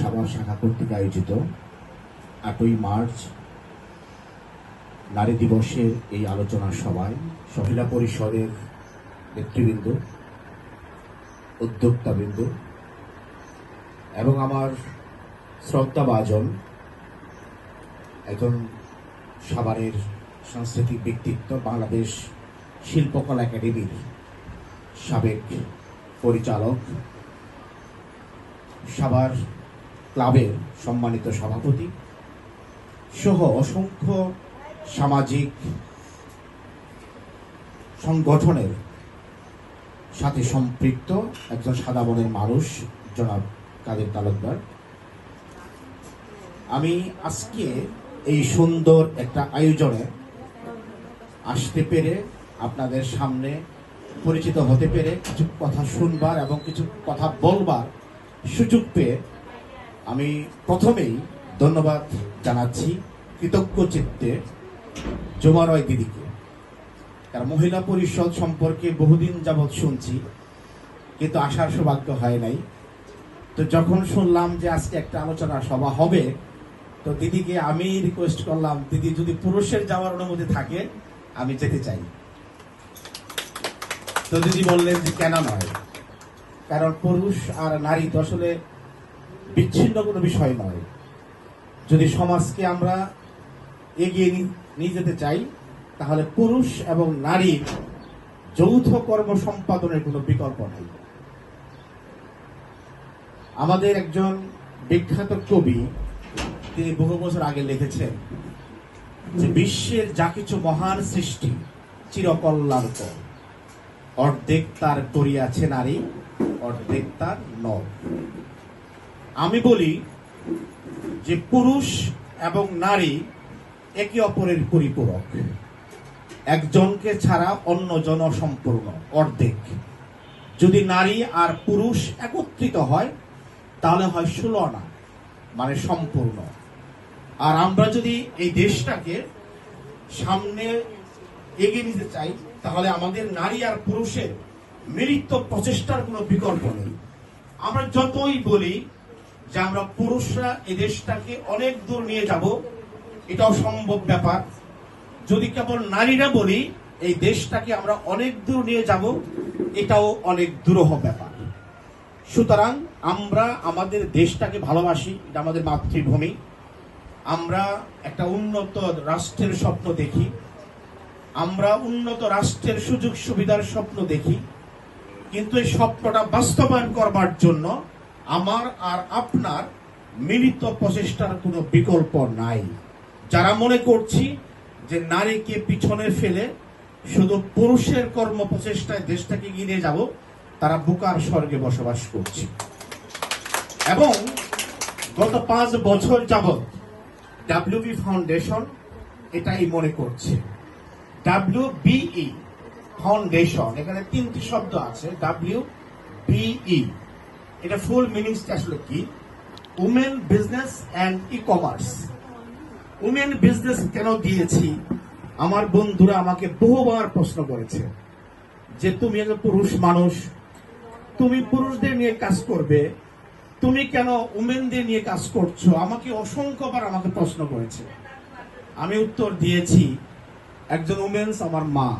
সাভার শাখা কর্তৃক আয়োজিত আটই মার্চ নারী দিবসের এই আলোচনা সভায় মহিলা পরিষদের নেতৃবৃন্দ, উদ্যোক্তাবৃন্দ এবং আমার শ্রদ্ধাভাজন একজন সাভারের সাংস্কৃতিক ব্যক্তিত্ব, বাংলাদেশ শিল্পকলা একাডেমির সাবেক পরিচালক, সাভার ক্লাবের সম্মানিত সভাপতি সহ অসংখ্য সামাজিক সংগঠনের সাথে সম্পৃক্ত একজন সাদা মনের মানুষ, জনাব কাদের তালুকদার। আমি আজকে এই সুন্দর একটা আয়োজনে আসতে পেরে আপনাদের সামনে পরিচিত হতে পেরে কিছু কথা শুনবার এবং কিছু কথা বলবার সুযোগ পেয়ে আমি প্রথমেই ধন্যবাদ জানাচ্ছি কৃতজ্ঞ চিত্তে জমারয় দিদিকে। কারণ মহিলা পরিষদ সম্পর্কে বহুদিন যাবৎ শুনছি, কিন্তু আসার সৌভাগ্য হয় নাই। তো যখন শুনলাম যে আজকে একটা আলোচনা সভা হবে, তো দিদিকে আমি রিকোয়েস্ট করলাম, দিদি, যদি পুরুষের যাওয়ার অনুমতি থাকে, আমি যেতে চাই। তো দিদি বললেন যে, কেন নয়? কারণ পুরুষ আর নারী তো আসলে বিচ্ছিন্ন কোনো বিষয় নয়। যদি সমাজকে আমরা এগিয়ে নিয়ে যেতে চাই, তাহলে পুরুষ এবং নারীর যৌথ কর্ম সম্পাদনের কোনো বিকল্প নেই। আমাদের একজন বিখ্যাত কবি, তিনি বহু বছর আগে লিখেছেন যে বিশ্বের যা কিছু মহান সৃষ্টি চিরকল্যাণকর অর্ধেক তার করিয়াছে নারী, অর্ধেক তার নর। আমি বলি যে পুরুষ এবং নারী একে অপরের পরিপূরক। একজনকে ছাড়া অন্যজন সম্পূর্ণ অর্ধেক। যদি নারী আর পুরুষ একত্রিত হয়, তাহলে হয় ষোলো না মানে সম্পূর্ণ। আর আমরা যদি এই দেশটাকে সামনে এগিয়ে নিতে চাই, তাহলে আমাদের নারী আর পুরুষের মিলিত প্রচেষ্টার কোনো বিকল্প নেই। আমরা যতই বলি যে আমরা পুরুষরা এই দেশটাকে অনেক দূর নিয়ে যাব, এটাও সম্ভব ব্যাপার। যদি কেবল নারীরা বলি, এই দেশটাকে আমরা অনেক দূর নিয়ে যাব, এটাও অনেক দুরূহ ব্যাপার। সুতরাং আমরা আমাদের দেশটাকে ভালোবাসি, এটা আমাদের মাতৃভূমি। আমরা একটা উন্নত রাষ্ট্রের স্বপ্ন দেখি। আমরা উন্নত রাষ্ট্রের সুযোগ সুবিধার স্বপ্ন দেখি। কিন্তু এই স্বপ্নটা বাস্তবায়ন করবার জন্য আমার আর আপনার মিলিত প্রচেষ্টার কোনো বিকল্প নাই। যারা মনে করছি যে নারীকে পিছনে ফেলে শুধু পুরুষের কর্ম প্রচেষ্টায় দেশটাকে গিয়ে যাব, তারা বুকার স্বর্গে বসবাস করছে। এবং গত পাঁচ বছর যাবৎ ডাব্লিউবি ফাউন্ডেশন এটাই মনে করছে। ডাব্লিউ বিই ফাউন্ডেশন এখানে তিনটি শব্দ আছে ডাব্লিউ বিই এটা ফুল মিনিংসটা আসলে কি? Women business and e commerce women business কেন দিয়েছি? আমার বন্ধুরা আমাকে বহুবার প্রশ্ন করেছে যে তুমি একজন পুরুষ মানুষ, তুমি পুরুষদের নিয়ে কাজ করবে, তুমি কেন উমেনদের নিয়ে কাজ করছ? আমাকে অসংখ্যবার আমাকে প্রশ্ন করেছে। আমি উত্তর দিয়েছি, একজন উমেন্স আমার মা,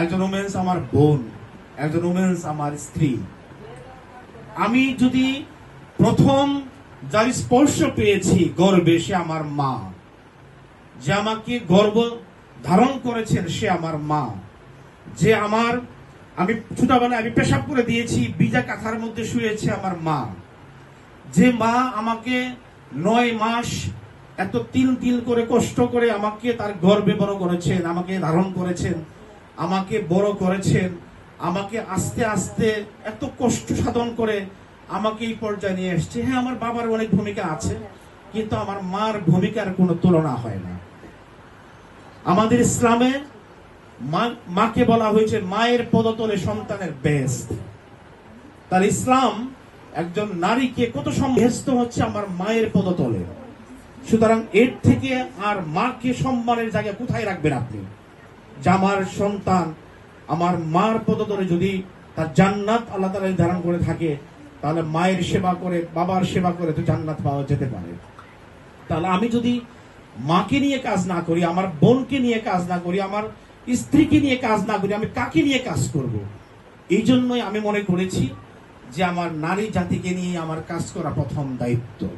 একজন উমেন্স আমার বোন, একজন উমেন্স আমার স্ত্রী। আমি যদি প্রথম যার স্পর্শ পেয়েছি গর্বে, সে আমার মা। যে আমাকে গর্ব ধারণ করেছেন, সে আমার মা। যে আমার, আমি ছোটবেলায় আমি পেশাব করে দিয়েছি, বিজা কাঁথার মধ্যে শুয়েছে আমার মা। যে মা আমাকে নয় মাস এত তিল তিল করে কষ্ট করে আমাকে তার গর্বে বড় করেছেন, আমাকে ধারণ করেছেন, আমাকে বড় করেছেন আমাকে আস্তে আস্তে এত কষ্ট সাধন করে আমাকে এই পর্যায়ে নিয়ে এসছে। হ্যাঁ আমার বাবার অনেক ভূমিকা আছে, কিন্তু আমার মার ভূমিকার কোনো তুলনা হয় না। আমাদের ইসলামে মাকে বলা হয়েছে মায়ের পদতলে সন্তানের বেস্ট তার ইসলাম একজন নারীকে কত সম্ভেস্ত হচ্ছে আমার মায়ের পদতলে। সুতরাং এর থেকে আর মাকে সম্মানের জায়গা কোথায় রাখবেন আপনি? যে আমার সন্তান আমার মার পদতলে যদি তার জান্নাত আল্লাহ তালা ধারণ করে থাকে, তাহলে মায়ের সেবা করে, বাবার সেবা করে তো জান্নাত পাওয়া যেতে পারে। তাহলে আমি যদি মাকে নিয়ে কাজ না করি, আমার বোনকে নিয়ে কাজ না করি, আমার স্ত্রীকে নিয়ে কাজ না করি, আমি কাকে নিয়ে কাজ করব? এই জন্যই আমি মনে করেছি যে আমার নারী জাতিকে নিয়ে আমার কাজ করা প্রথম দায়িত্ব।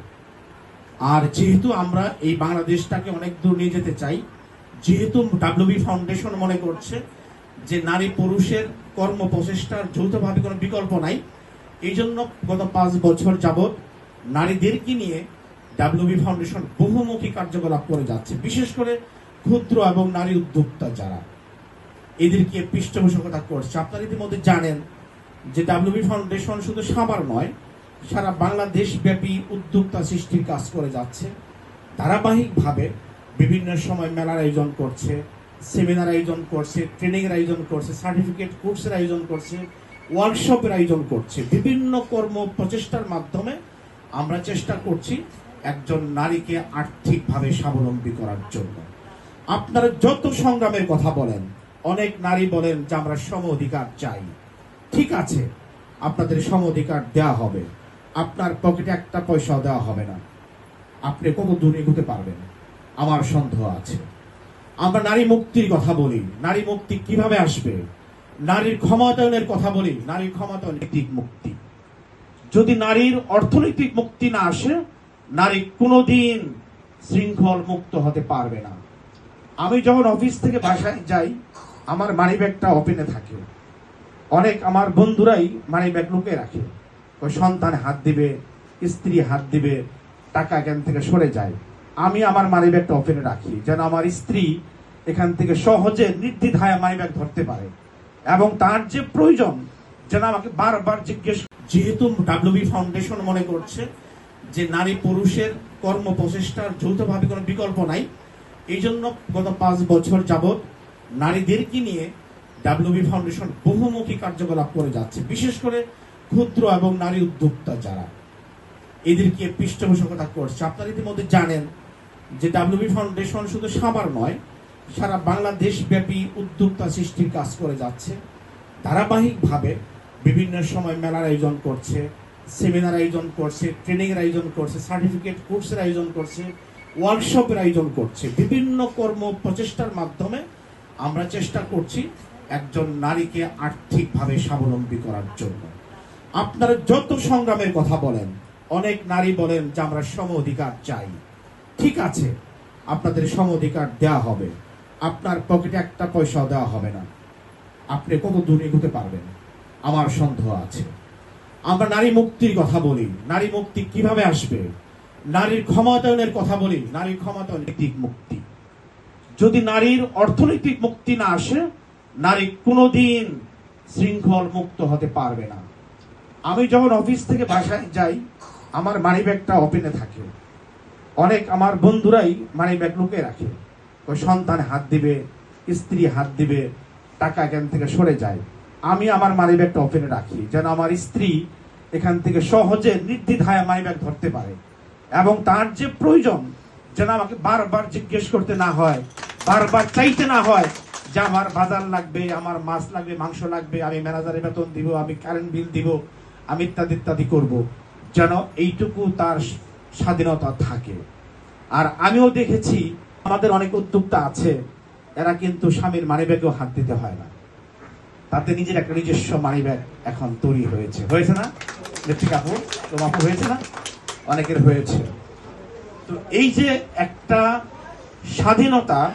আর যেহেতু আমরা এই বাংলাদেশটাকে অনেক দূর নিয়ে যেতে চাই, যেহেতু ডাব্লিউবি ফাউন্ডেশন মনে করছে যে নারী পুরুষের কর্ম প্রচেষ্টার যৌথভাবে কোনো বিকল্প নাই। এই জন্য গত পাঁচ বছর যাবৎ নারীদেরকে নিয়ে ডাব্লিউবি ফাউন্ডেশন বহুমুখী কার্যকলাপ করে যাচ্ছে। বিশেষ করে ক্ষুদ্র এবং নারী উদ্যোক্তা যারা এদেরকে পৃষ্ঠপোষকতা করছে? আপনারা ইতিমধ্যে জানেন যে ডাব্লিউবি ফাউন্ডেশন শুধু সাভার নয়, সারা বাংলাদেশ ব্যাপী উদ্যোক্তা সৃষ্টির কাজ করে যাচ্ছে। ধারাবাহিকভাবে বিভিন্ন সময় মেলার আয়োজন করছে। সেমিনার আয়োজন করছে ট্রেনিং এর আয়োজন করছে সার্টিফিকেট কোর্সের আয়োজন করছে ওয়ার্কশপের আয়োজন করছে। বিভিন্ন কর্ম প্রচেষ্টার মাধ্যমে আমরা চেষ্টা করছি একজন নারীকে আর্থিকভাবে স্বাবলম্বী করার জন্য। আপনারা যত সংগ্রামের কথা বলেন, অনেক নারী বলেন যে, আমরা সম অধিকার চাই। ঠিক আছে, আপনাদের সম অধিকার দেওয়া হবে। আপনার পকেটে একটা পয়সাও দেওয়া হবে না। আপনি কত দূর এগোতে পারবেন? আমার সন্দেহ আছে। আমরা নারী মুক্তির কথা বলি। নারী মুক্তি কীভাবে আসবে? নারীর ক্ষমতায়নের কথা বলি। নারীর ক্ষমতায়ন নৈতিক মুক্তি। যদি নারীর অর্থনৈতিক মুক্তি না আসে, নারী কোনোদিন শৃঙ্খল মুক্ত হতে পারবে না। আমি যখন অফিস থেকে বাসায় যাই, আমার মানি ব্যাগটা ওপেনে থাকে। অনেক আমার বন্ধুরাই মানি ব্যাগ লুকে রাখে। ওই সন্তান হাত দিবে, স্ত্রী হাত দিবে, টাকা এখান থেকে সরে যায়। আমি আমার মানি ব্যাগটা ওপেনে রাখি, যেন আমার স্ত্রী এখান থেকে সহজে নির্দ্বিধায় মানি ব্যাগ ধরতে পারে। এবং তার যে প্রয়োজন, যেন আমাকে বারবার জিজ্ঞেস যেহেতু ডাব্লিউবি ফাউন্ডেশন মনে করছে যে নারী পুরুষের কর্ম প্রচেষ্টার যৌথভাবে কোনো বিকল্প নাই, এই জন্য গত পাঁচ বছর যাবৎ নারীদেরকে নিয়ে ডাব্লিউবি ফাউন্ডেশন বহুমুখী কার্যকলাপ করে যাচ্ছে, বিশেষ করে ক্ষুদ্র এবং নারী উদ্যোক্তা যারা। এদেরকে পৃষ্ঠপোষকতা করছে। আপনারা ইতিমধ্যে জানেন যে ডাব্লিউবি ফাউন্ডেশন শুধু সাভার নয়, সারা বাংলাদেশ ব্যাপী উদ্যোক্তা সৃষ্টির কাজ করে যাচ্ছে। ধারাবাহিকভাবে বিভিন্ন সময় মেলার আয়োজন করছে, সেমিনার আয়োজন করছে ট্রেনিং এর আয়োজন করছে, সার্টিফিকেট কোর্সের আয়োজন করছে, ওয়ার্কশপের আয়োজন করছে। বিভিন্ন কর্ম প্রচেষ্টার মাধ্যমে আমরা চেষ্টা করছি একজন নারীকে আর্থিকভাবে স্বাবলম্বী করার জন্য। আপনারা যত সংগ্রামের কথা বলেন, অনেক নারী বলেন যে আমরা সম অধিকার চাই। ঠিক আছে, আপনাদের সম অধিকার দেওয়া হবে। আপনার পকেটে একটা পয়সাও দেওয়া হবে না। আপনি কত দূর এগোতে পারবেন? আমার সন্দেহ আছে। আমরা নারী মুক্তির কথা বলি। নারী মুক্তি কীভাবে আসবে? নারীর ক্ষমতায়নের কথা বলি। নারীর ক্ষমতায়ন নৈতিক মুক্তি। যদি নারীর অর্থনৈতিক মুক্তি না আসে, নারী কোনোদিন শৃঙ্খল মুক্ত হতে পারবে না। আমি যখন অফিস থেকে বাসায় যাই, আমার মানি ব্যাগটা ওপেনে থাকে। অনেক আমার বন্ধুরাই মানি ব্যাগ লুকে রাখে। ওই সন্তান হাত দিবে, স্ত্রী হাত দিবে, টাকা এখান থেকে সরে যায়। আমি আমার মানি ব্যাগটা ওপেনে রাখি, যেন আমার স্ত্রী এখান থেকে সহজে নির্দ্বিধায় মানি ব্যাগ ধরতে পারে। এবং তার যে প্রয়োজন, যেন আমাকে বারবার জিজ্ঞেস করতে না হয়, বারবার চাইতে না হয় যে আমার বাজার লাগবে, আমার মাছ লাগবে, মাংস লাগবে, আমি ম্যানেজারের বেতন দিব, আমি কারেন্ট বিল দিব, আমি ইত্যাদি ইত্যাদি করব। যেন এইটুকু তার স্বাধীনতা থাকে। আর আমিও দেখেছি, আমাদের অনেক উদ্যোক্তা আছে, এরা কিন্তু স্বামীর মানিব্যাগেও হাত দিতে হয় না। তাতে নিজের একটা নিজস্ব মানিব্যাগ এখন তৈরি হয়েছে। হয়েছে না? নেত্রী কাপুর হয়েছে না? অনেকের হয়েছে। তো এই যে একটা স্বাধীনতা,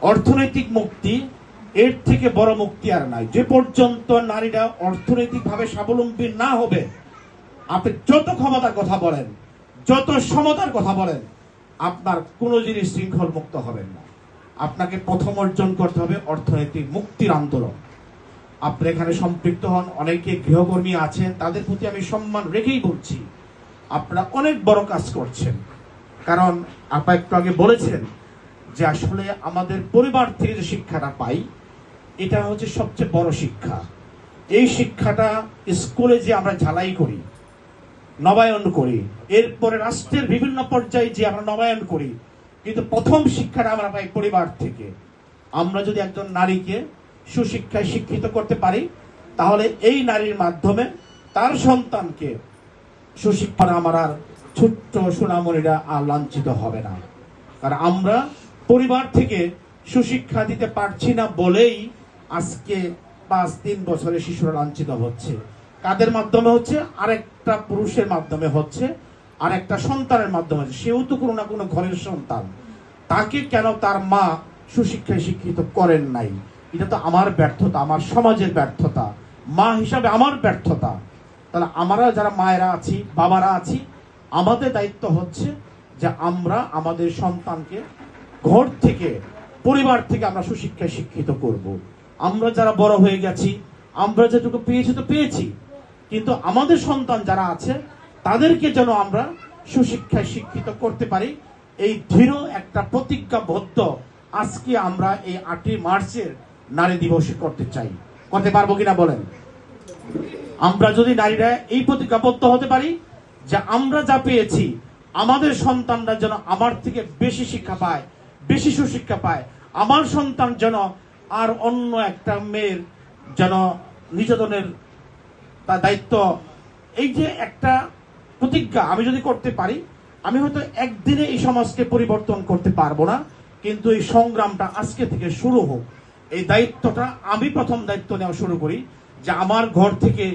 অর্থনৈতিক মুক্তি, এর থেকে বড় মুক্তি আর নাই। যে পর্যন্ত নারীরা অর্থনৈতিকভাবে স্বাবলম্বী না হবে, আপনি যত ক্ষমতার কথা বলেন যত সমতার কথা বলেন, আপনার কোনো জিনিস শৃঙ্খল মুক্ত হবেন না। আপনাকে প্রথম অর্জন করতে হবে অর্থনৈতিক মুক্তির আন্দোলন। আপনি এখানে সম্পৃক্ত হন, অনেকে গৃহকর্মী আছেন, তাদের প্রতি আমি সম্মান রেখেই বলছি, আপনারা অনেক বড় কাজ করছেন। কারণ আপা একটু আগে বলেছেন যে আসলে আমাদের পরিবার থেকে যে শিক্ষাটা পাই, এটা হচ্ছে সবচেয়ে বড় শিক্ষা। এই শিক্ষাটা স্কুলে যে আমরা ঝালাই করি নবায়ন করি। এরপরে রাষ্ট্রের বিভিন্ন পর্যায়ে যে আমরা নবায়ন করি। কিন্তু প্রথম শিক্ষাটা আমরা পাই পরিবার থেকে। আমরা যদি একজন নারীকে সুশিক্ষায় শিক্ষিত করতে পারি, তাহলে এই নারীর মাধ্যমে তার সন্তানকে সুশিক্ষা আমার আর ছোট্ট সোনামণিরা আর লাঞ্ছিত হবে না। কারণ আমরা পরিবার থেকে সুশিক্ষা দিতে পারছি না বলেই আজকে পাঁচ তিন বছরে শিশুরা লাঞ্ছিত হচ্ছে। কাদের মাধ্যমে হচ্ছে? আরেকটা পুরুষের মাধ্যমে হচ্ছে, আর একটা সন্তানের মাধ্যমে সেও তো কোনো না কোনো ঘরের সন্তান। তাকে কেন তার মা সুশিক্ষায় শিক্ষিত করেন নাই? এটা তো আমার ব্যর্থতা, আমার সমাজের ব্যর্থতা। মা হিসাবে আমার ব্যর্থতা। তাহলে আমরা যারা মায়েরা আছি, বাবারা আছি, আমাদের দায়িত্ব হচ্ছে যে আমরা আমাদের সন্তানকে ঘর থেকে, পরিবার থেকে আমরা সুশিক্ষায় শিক্ষিত করব। আমরা যারা বড় হয়ে গেছি, আমরা যেটুকু পেয়েছি তো পেয়েছি। কিন্তু আমাদের সন্তান যারা আছে, তাদেরকে যেন আমরা সুশিক্ষায় শিক্ষিত করতে পারি। এই দৃঢ় একটা প্রতিজ্ঞাবদ্ধ আজকে আমরা এই আটই মার্চের নারী দিবসে করতে চাই। করতে পারব কিনা বলেন? আমরা যদি নারীরা এই প্রতিজ্ঞাবদ্ধ হতে পারি যে আমরা যা পেয়েছি, আমাদের সন্তানরা যেন আমার থেকে বেশি শিক্ষা পায়, বেশি সুশিক্ষা পায়, আমার সন্তান যেন আর অন্য একটা মেয়ের যেন নির্যাতনের তার দায়িত্ব। এই যে একটা প্রতিজ্ঞা আমি যদি করতে পারি, আমি হয়তো একদিনে এই সমাজকে পরিবর্তন করতে পারব না, কিন্তু এই সংগ্রামটা আজকে থেকে শুরু হোক। এই দায়িত্বটা আমি প্রথম দায়িত্ব নেওয়া শুরু করি যে আমার ঘর থেকে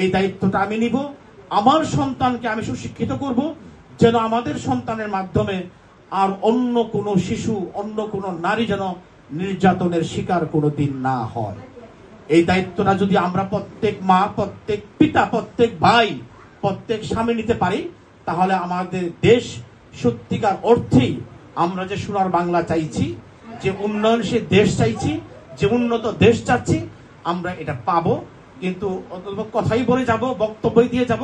এই দায়িত্বটা আমি নিব, আমার সন্তানকে আমি সুশিক্ষিত করব, যেন আমাদের সন্তানের মাধ্যমে আর অন্য কোনো শিশু, অন্য কোনো নারী যেন নির্যাতনের শিকার কোনো দিন না হয়। এই দায়িত্বটা যদি আমরা প্রত্যেক মা, প্রত্যেক পিতা, প্রত্যেক ভাই, প্রত্যেক স্বামী নিতে পারি, তাহলে আমাদের দেশ সত্যিকার অর্থেই আমরা যে সোনার বাংলা চাইছি, যে উন্নয়নশীল দেশ চাইছি, যে উন্নত দেশ চাচ্ছি, আমরা এটা পাবো। কিন্তু কথাই বলে যাব বক্তব্য দিয়ে যাব,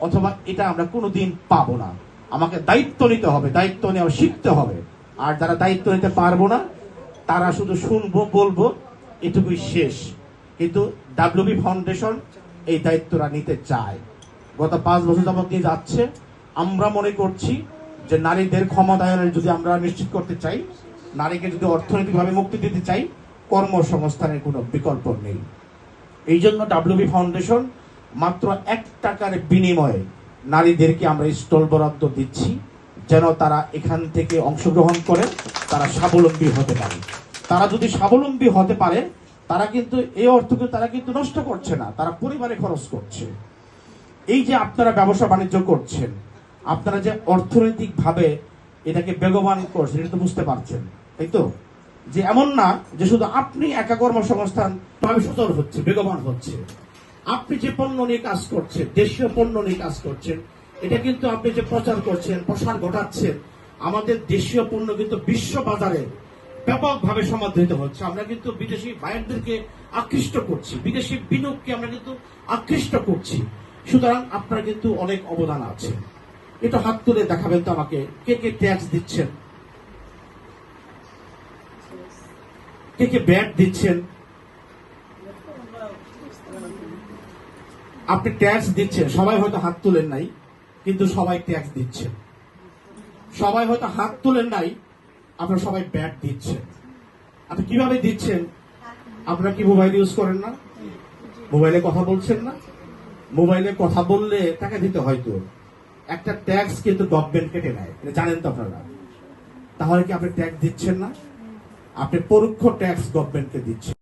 অথবা এটা আমরা কোনোদিন পাবো না। আমাকে দায়িত্ব নিতে হবে, দায়িত্ব নেওয়া শিখতে হবে। আর যারা দায়িত্ব নিতে পারব না, তারা শুধু শুনব, বলব, এটুকুই শেষ। কিন্তু ডাব্লিউবি ফাউন্ডেশন এই দায়িত্বটা নিতে চায়। গত পাঁচ বছর যাবত নিয়ে যাচ্ছে। আমরা মনে করছি যে নারীদের ক্ষমতায়নের যদি আমরা নিশ্চিত করতে চাই, নারীকে যদি অর্থনৈতিকভাবে মুক্তি দিতে চাই, কর্মসংস্থানের কোনো বিকল্প নেই। এই জন্য ডাব্লিউবি ফাউন্ডেশন মাত্র এক টাকার বিনিময়ে নারীদেরকে আমরা স্টল বরাদ্দ দিচ্ছি, যেন তারা এখান থেকে অংশগ্রহণ করে, তারা স্বাবলম্বী হতে পারে। তারা যদি স্বাবলম্বী হতে পারে তারা কিন্তু, এই অর্থকে তারা কিন্তু নষ্ট করছে না, তারা পরিবারে খরচ করছে। এই যে আপনারা ব্যবসা বাণিজ্য করছেন, আপনারা যে অর্থনৈতিক ভাবে এটাকে বেগবান করছেন, এটা তো বুঝতে পারছেন, তাই তো? যে এমন না যে শুধু আপনি একা কর্মসংস্থান হচ্ছে, বেগবান হচ্ছে। আপনি যে পণ্য নিয়ে কাজ করছেন, দেশীয় পণ্য নিয়ে কাজ করছেন, এটা কিন্তু আপনি যে প্রচার করছেন, প্রসার ঘটাচ্ছেন, আমাদের দেশীয় পণ্য কিন্তু বিশ্ব বাজারে ব্যাপকভাবে সমাদৃত হচ্ছে। আমরা কিন্তু বিদেশি বায়ারদেরকে আকৃষ্ট করছি। বিদেশি বিনিয়োগকে আমরা কিন্তু আকৃষ্ট করছি। সুতরাং আপনার কিন্তু অনেক অবদান আছে। এটা হাত তুলে দেখাবেন তো আমাকে। কে কে ট্যাক্স দিচ্ছেন? কে কে ব্যাট দিচ্ছেন? আপনি ট্যাক্স দিচ্ছেন। সবাই হয়তো হাত তুলেন নাই, কিন্তু সবাই ট্যাক্স দিচ্ছেন। সবাই হয়তো হাত তুলেন নাই আপনারা সবাই ব্যাট দিচ্ছেন। আপনি কীভাবে দিচ্ছেন? আপনারা কি মোবাইল ইউজ করেন না? মোবাইলে কথা বলছেন না? মোবাইলে কথা বললে টাকা দিতে হয়তো। একটা ট্যাক্স কিন্তু গভর্নমেন্ট কেটে নেয়। জানেন তো আপনারা। তাহলে কি আপনি ট্যাক্স দিচ্ছেন না? আপনি পরোক্ষ ট্যাক্স গভর্নমেন্টকে দিচ্ছেন।